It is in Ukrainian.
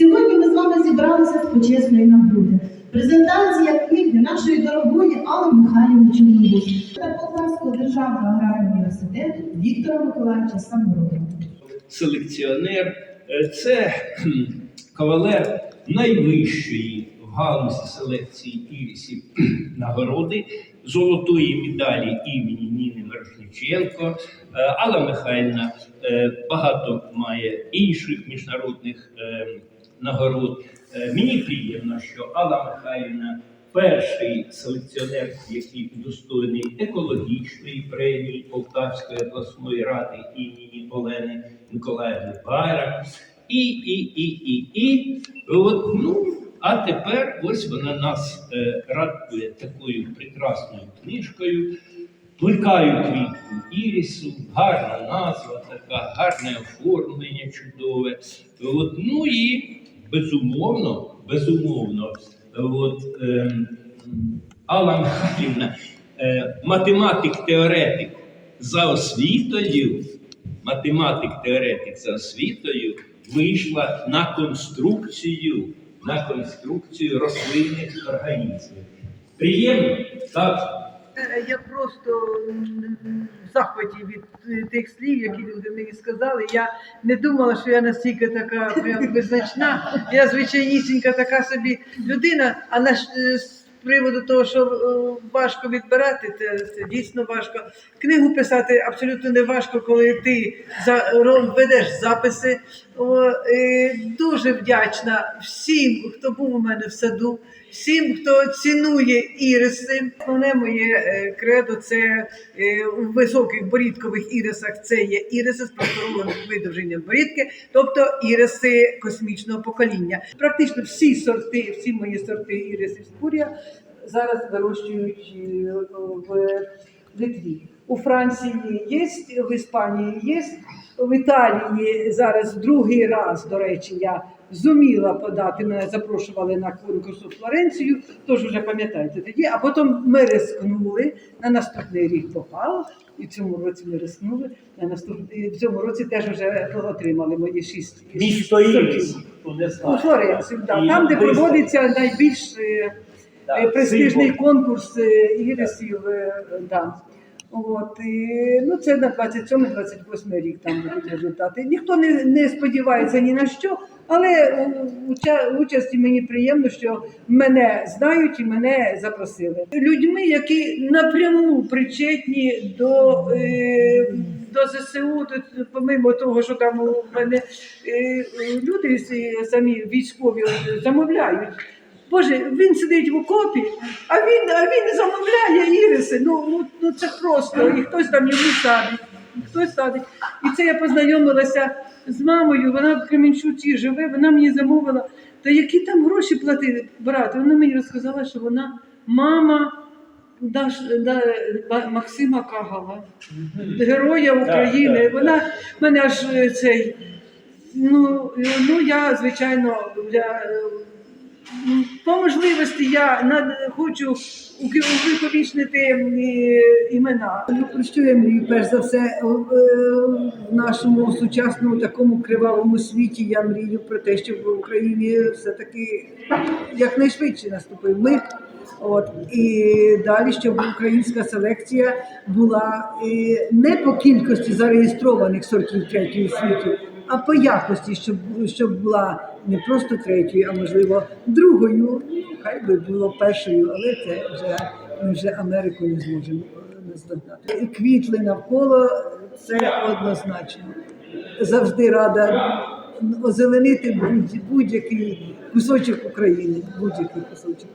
Сьогодні ми з вами зібралися з почесної нагоди. Презентація книги нашої дорогої Алли Михайлівни Чорнобуз та Полтавського державного аграрного університету Віктора Миколаївича Самородова. селекціонер, е, це кавалер найвищої в галузі селекції ірисів нагороди, золотої медалі імені Ніни Мирошниченко. Е, Алла Михайлівна е, багато має інших міжнародних нагород. Е, Мені приємно, що Алла Михайлівна перший селекціонер, який удостоєний екологічної премії Полтавської обласної ради імені Олени Миколаївни Байрак. І, і, і, і, і. От, ну, а тепер ось вона нас е, радує такою прекрасною книжкою. Плекаю квітку ірісу, гарна назва, така, гарне оформлення чудове. От, ну і безумовно, безумовно, от, ем, Алла Михайлівна, е, математик-теоретик за освітою, математик-теоретик за освітою вийшла на конструкцію, на конструкцію рослинних організмів. Приємно, так? Я просто в захваті від тих слів, які люди мені сказали. Я не думала, що я настільки така прям визначна. Я звичайнісінька така собі людина. А на е, приводу того, що е, важко відбирати, це, це дійсно важко. Книгу писати абсолютно не важко, коли ти за ведеш записи. О, е, дуже вдячна всім, хто був у мене в саду, всім, хто цінує іриси. Основне моє е, кредо це е, у високих борідкових ірисах. Це є іриси з просторовим видовженням борідки, тобто іриси космічного покоління. Практично всі сорти, всі мої сорти ірисів спурія зараз вирощують в Литві. У Франції є, в Іспанії є, в Італії зараз другий раз, до речі, я зуміла подати. Мене запрошували на конкурс у Флоренцію, тож вже пам'ятаєте тоді. А потім ми рискнули на наступний рік попало. І в цьому році ми рискнули. На наступний в цьому році теж вже отримали мої шість Місто Ірис, У. Флоренцію, да, там, де проводиться найбільш е, престижний символ. конкурс е, ірисів. е, Да. От, і, ну, це на 27-28 рік там будуть результати. Ніхто не, не сподівається ні на що, але уча, участі мені приємно, що мене знають і мене запросили. Людьми, які напряму причетні до. Е, до ЗСУ, до, помимо того, що там у мене е, люди самі військові замовляють. Боже, він сидить в окопі, а він, а він замовляє іриси. Ну, ну, ну це просто. І хтось там йому садить, хтось садить. І це я познайомилася з мамою, вона в Кременчуці живе, вона мені замовила. Та які там гроші платити брати? Вона мені розказала, що вона мама Даш, да, Максима Кагала, героя України. Вона мене аж е, цей. Ну, ну я, звичайно, я, е, по можливості я над, хочу увіковічнити імена. Про що я мрію? Перш за все, е, в нашому сучасному такому кривавому світі я мрію про те, щоб в Україні все-таки якнайшвидше наступив мир. От і далі, щоб українська селекція була е, не по кількості зареєстрованих сортів третьої світу, а по якості, щоб, щоб була не просто третьою, а можливо другою. Хай би було першою, але це вже ми вже Америку не зможемо е, наздогнати. І Квітли навколо це однозначно. Завжди рада озеленити будь-який кусочок України, будь-який кусочок.